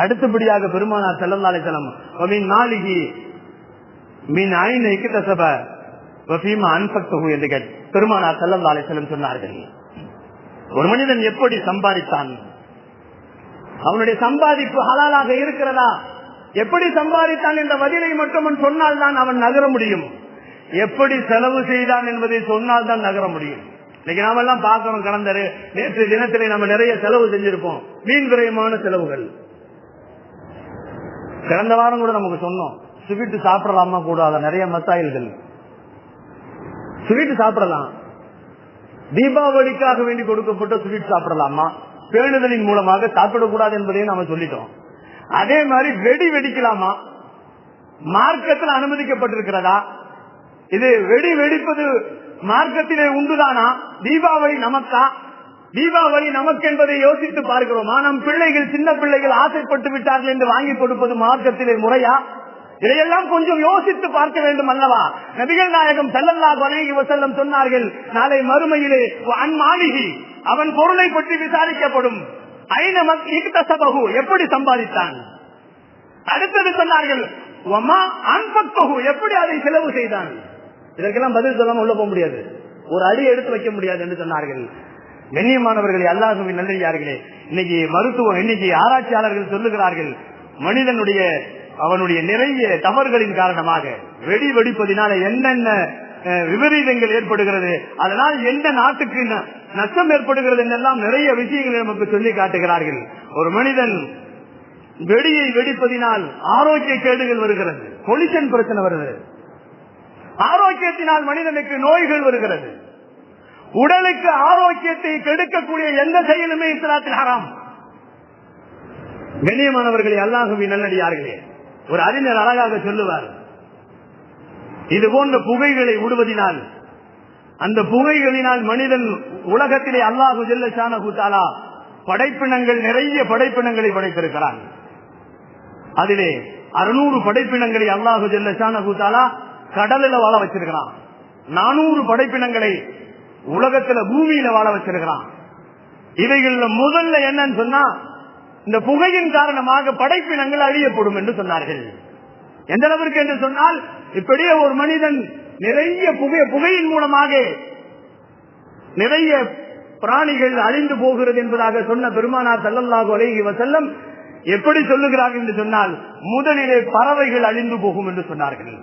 அடுத்தபடியாக பெருமானார் செல்லம் மீன் நாளிகி மீன் ஐநைக்கு தசப அன்பக்தகு என்று கேட் பெருமானார் செல்லம் சொன்னார்கள். ஒரு மனிதன் எப்படி சம்பாதித்தான்? அவனுடைய சம்பாதிப்பு ஹலாலாக இருக்கிறதா? எப்படி சம்பாதித்தான் என்ற பதிலை மட்டும் சொன்னால் தான் அவன் நகர முடியும். எப்படி செலவு செய்தான் என்பதை சொன்னால் தான் நகர முடியும். இன்னைக்கு நாம எல்லாம் பார்க்கிறோம் கடந்த நேற்று தினத்திலே நம்ம நிறைய செலவு செஞ்சிருப்போம். மீன் விரயமான செலவுகள். கடந்த வாரம் கூட நமக்கு சொன்னோம். ஸ்வீட்டு சாப்பிடலாமா கூடாத? நிறைய மசாயல்கள். ஸ்வீட் சாப்பிடலாம். தீபாவளிக்காக வேண்டி கொடுக்கப்பட்ட ஸ்வீட் சாப்பிடலாமா? பேணுதலின் மூலமாக சாப்பிடக்கூடாது என்பதையும் நாம சொல்லிட்டோம். அதே மாதிரி வெடி வெடிக்கலாமா? மார்க்கத்தில் அனுமதிக்கப்பட்டிருக்கிறதா? இது வெடி வெடிப்பது மார்க்கத்திலே உண்டுதானா? தீபாவளி நமக்கா? தீபாவளி நமக்கு என்பதை யோசித்து பார்க்கிறோமா? நம் பிள்ளைகள் சின்ன பிள்ளைகள் ஆசைப்பட்டு விட்டார்கள் என்று வாங்கி கொடுப்பது மார்க்கத்திலே முறையா? இதையெல்லாம் கொஞ்சம் யோசித்து பார்க்க வேண்டும் அல்லவா? நபிகள் நாயகம் செல்லல்லா வணங்கி வசல்லம் சொன்னார்கள் நாளை மறுமையிலே அன்மாளிகி அவன் பொருளை பற்றி விசாரிக்கப்படும். எப்படி சம்பாதித்தான்? அடுத்தது சொன்னார்கள் "வமா எப்படி அதை செலவு செய்தான்? இதற்கெல்லாம் பதில் சொல்லாம உள்ள போக முடியாது. ஒரு அடி எடுத்து வைக்க முடியாது என்று சொன்னார்கள். கண்ணியமானவர்களே அல்லாஹுவின் நல்லடியார்களே இன்னைக்கு மருத்துவம் இன்னைக்கு ஆராய்ச்சியாளர்கள் சொல்லுகிறார்கள் மனிதனுடைய அவனுடைய நிறைய தவறுகளின் காரணமாக வெடி வெடிப்பதினால என்னென்ன விபரீதங்கள் ஏற்படுகிறது அதனால் எந்த நாட்டுக்கு ந- நஷ்டம் ஏற்படுகிறது என்றெல்லாம் நிறைய விஷயங்களை நமக்கு சொல்லி காட்டுகிறார்கள். ஒரு மனிதன் வெடியை வெடிப்பதினால் ஆரோக்கிய கேடுகள் வருகிறது பொலிஷன் பிரச்சனை வருது. ஆரோக்கியத்தினால் மனிதனுக்கு நோய்கள் வருகிறது. உடலுக்கு ஆரோக்கியத்தை கெடுக்கக்கூடிய எந்த செயலுமே இஸ்லாத்தில் ஹராம். கண்ணியமானவர்களே அல்லாஹுவி நல்லடியார்களே ஒரு அறிஞர் அழகாக சொல்லுவார். இது போன்ற புகைகளை விடுவதினால் அந்த புகைகளினால் மனிதன் உலகத்திலே அல்லாஹு ஜெல்ல ஷானஹு படைப்பினங்கள் நிறைய படைப்பினங்களை படைத்திருக்கிறான். அதிலே அறுநூறு படைப்பினங்களை அல்லாஹு ஜெல்ல ஷானஹு கடலில் வாழ வச்சிருக்கிறான். நானூறு படைப்பினங்களை உலகத்துல பூமியில வாழ வச்சிருக்கிறான். இவைகள்ல முதல்ல என்னன்னு சொன்னா இந்த புகையின் காரணமாக படைப்பினங்கள் அழியப்படும் என்று சொன்னார்கள். எந்த அளவிற்கு என்று சொன்னால் இப்படியே ஒரு மனிதன் நிறைய புகை புகையின் மூலமாக நிறைய பிராணிகள் அழிந்து போகிறது என்பதாக சொன்ன பெருமானார் செல்லல்லாக அலைஹி செல்லம் எப்படி சொல்லுகிறார்கள் என்று சொன்னால் முதலிலே பறவைகள் அழிந்து போகும் என்று சொன்னார்கள்.